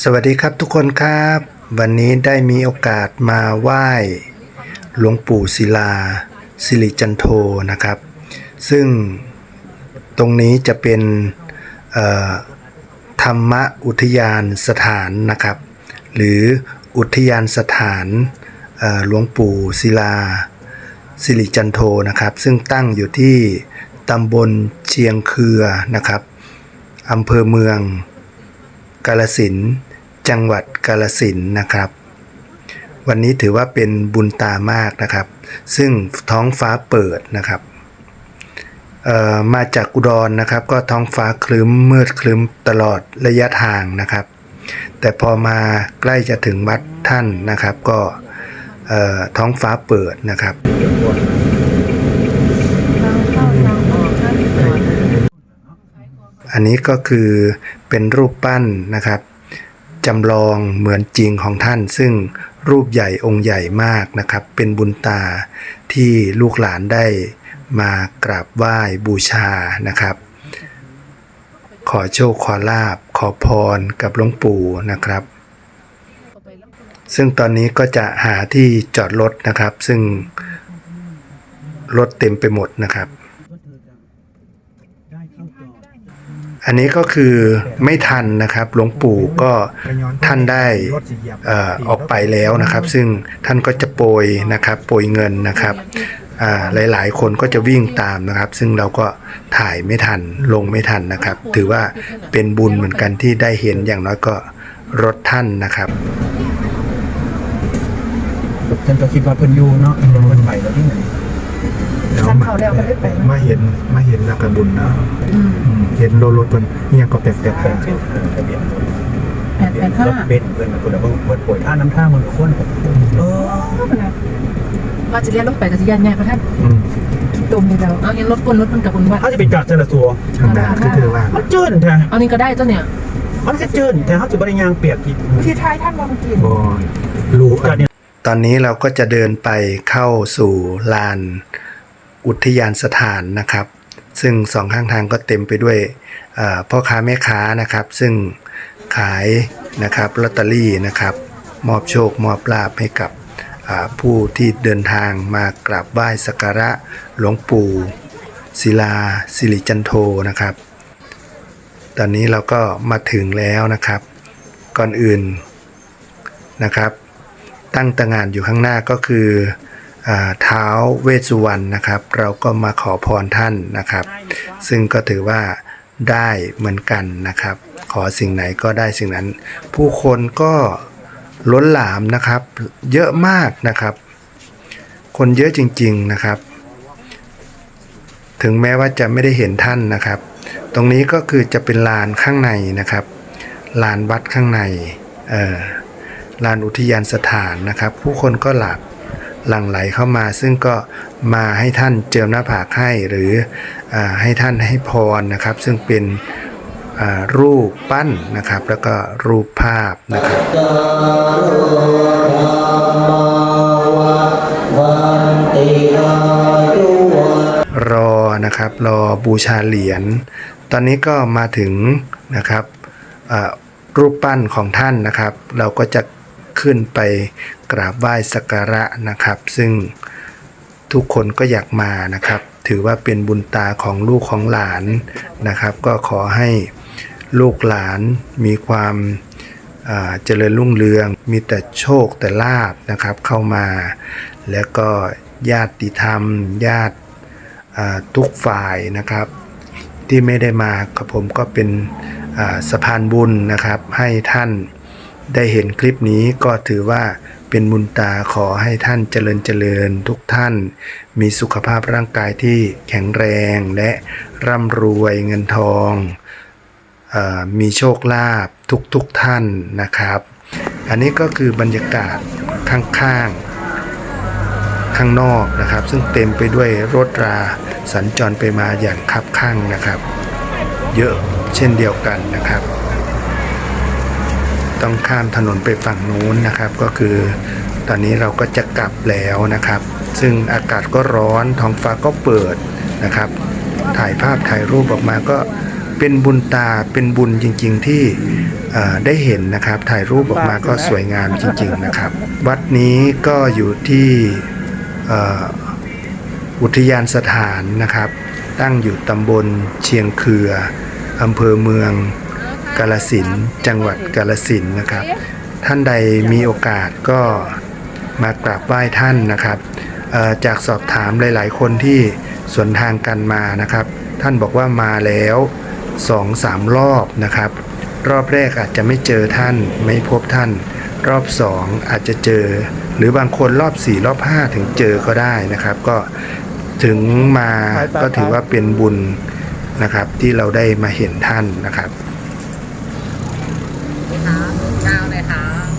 สวัสดีครับทุกคนครับ วันนี้ได้มีโอกาสมาไหว้หลวงปู่ศิลา สิริจันโทนะครับ ซึ่งตรงนี้จะเป็นธรรมอุทยานสถานนะครับ หรืออุทยานสถานหลวงปู่ศิลา สิริจันโทนะครับ ซึ่งตั้งอยู่ที่ตำบลเชียงเครือนะครับอำเภอเมือง กาลสินจังหวัดกาลสินนะครับ วันนี้ถือว่าเป็นบุญตามากนะครับ ซึ่งท้องฟ้าเปิดนะครับเอ่อมาจากอุดรนะครับ ก็ท้องฟ้าคลึ้มมืดคลึ้มตลอดระยะทางนะครับ แต่พอมาใกล้จะถึงวัดท่านนะครับ ก็เอ่อท้องฟ้าเปิดนะครับ ทางเข้าทางออกทางจอด อันนี้ก็คือเป็นรูปปั้นนะครับจำลองเหมือนจริงของท่าน ซึ่งรูปใหญ่องค์ใหญ่มากนะครับ เป็นบุญตาที่ลูกหลานได้มากราบไหว้บูชานะครับ ขอโชคขอลาบ ขอพรกับหลวงปู่นะครับ ซึ่งตอนนี้ก็จะหาที่จอดรถนะครับ ซึ่งรถเต็มไปหมดนะครับ อันนี้ก็คือไม่ทันนะครับหลวงปู่ก็ท่านได้ออกไปแล้วนะครับ ซึ่งท่านก็จะโปรยนะครับโปรยเงินนะครับหลายๆ คนก็จะวิ่งตามนะครับ ซึ่งเราก็ถ่ายไม่ทันลงไม่ทันนะครับ ถือว่าเป็นบุญเหมือนกันที่ได้เห็นอย่างน้อยก็รถท่านนะครับฉันก็คิดว่าเพิ่นอยู่เนาะเพิ่นไปแล้วที่ไหน ฉันเข้าแล้วก็ได้ไปมาเห็นมาเห็นแล้วก็บุญนะอืมเห็นรถรถเพิ่นเนี่ยก็แปลกทะเบียนทะเบียนแปดแปดห้ารถเบนซ์เพิ่นคนละเพิ่นเพิ่นป่วยท่าน้ำท่ามันคนเออว่าจะเรียนรถไปกับสิยานใหญ่พระท่านๆอืมคิดตรงเลยแล้วเอาเงี้ยรถคนรถมันกับบุญวัดถ้าจะไปจัดแต่ละตัวข้างหน้าก็คือว่ามันเจิ้นแท้เอานี่ก็ได้เจ้าเนี่ยมันก็เจิ้นแท้เขาจะบ่ได้ยางเปียกอีกที่ท้ายท่านมองกินบอยรู้กันเนี่ย ตอนนี้เราก็จะเดินไปเข้าสู่ลานอุทยานสถานนะครับ ซึ่งสองข้างทางก็เต็มไปด้วยพ่อค้าแม่ค้านะครับ ซึ่งขายนะครับลอตเตอรี่นะครับ มอบโชคมอบลาภให้กับผู้ที่เดินทางมากราบไหว้สักการะหลวงปู่ศิลาสิริจันโทนะครับ ตอนนี้เราก็มาถึงแล้วนะครับ ก่อนอื่นนะครับ ตั้งตางานอยู่ข้างหน้าก็คืออาเท้าเวสสุวรรณนะครับ เราก็มาขอพรท่านนะครับ ซึ่งก็ถือว่าได้เหมือนกันนะครับ ขอสิ่งไหนก็ได้สิ่งนั้น ผู้คนก็ล้นหลามนะครับ เยอะมากนะครับ คนเยอะจริง ๆนะครับ ถึงแม้ว่าจะไม่ได้เห็นท่านนะครับ ตรงนี้ก็คือจะเป็นลานข้างในนะครับ ลานวัดข้างในเอ่อ ลานอุทยานสถานนะครับ ผู้คนก็หลักหลั่งไหลเข้ามา ซึ่งก็มาให้ท่านเจิมหน้าผากให้หรืออให้ท่านให้พรนะครับ ซึ่งเป็นรูปปั้นนะครับ แล้วก็รูปภาพนะครับรอนะครับรอบูชาเหรียญ ตอนนี้ก็มาถึงนะครับรูปปั้นของท่านนะครับ เราก็จะ ขึ้นไปกราบไหว้สักการะนะครับ ซึ่งทุกคนก็อยากมานะครับ ถือว่าเป็นบุญตาของลูกของหลานนะครับ ก็ขอให้ลูกหลานมีความเจริญรุ่งเรือง มีแต่โชคแต่ลาบนะครับเข้ามา แล้วก็ญาติธรรม ญาติทุกฝ่ายนะครับ ที่ไม่ได้มากับผมก็เป็นสะพานบุญนะครับ ให้ท่าน ได้เห็นคลิปนี้ก็ถือว่าเป็นบุญตาขอให้ท่านเจริญเจริญทุกท่าน มีสุขภาพร่างกายที่แข็งแรงและร่ำรวยเงินทองอามีโชคลาภทุกทุกท่านนะครับ อันนี้ก็คือบรรยากาศข้างๆ ข้างนอกนะครับ ซึ่งเต็มไปด้วยรถราสัญจรไปมาอย่างคับข้างนะครับ เยอะเช่นเดียวกันนะครับ ต้องข้ามถนนไปฝั่งนู้นนะครับ ก็คือตอนนี้เราก็จะกลับแล้วนะครับ ซึ่งอากาศก็ร้อนท้องฟ้าก็เปิดนะครับ ถ่ายภาพถ่ายรูปออกมาก็เป็นบุญตาเป็นบุญจริง ๆที่ได้เห็นนะครับ ถ่ายรูปออกมาก็สวยงามจริง ๆนะครับ วัดนี้ก็อยู่ที่อุทยานสถานนะครับ ตั้งอยู่ตำบลเชียงเคืออำเภอเมือง กาลสินจังหวัดกาลสินนะครับ ท่านใดมีโอกาสก็มากราบไหว้ท่านนะครับ จากสอบถามหลาย ๆ คนที่สวนทางกันมานะครับ ท่านบอกว่ามาแล้วสองสามรอบนะครับ รอบแรกอาจจะไม่เจอท่านไม่พบท่าน รอบสองอาจจะเจอ หรือบางคนรอบสี่รอบห้าถึงเจอก็ได้นะครับ ก็ถึงมาก็ถือว่าเป็นบุญนะครับที่เราได้มาเห็นท่านนะครับ 好。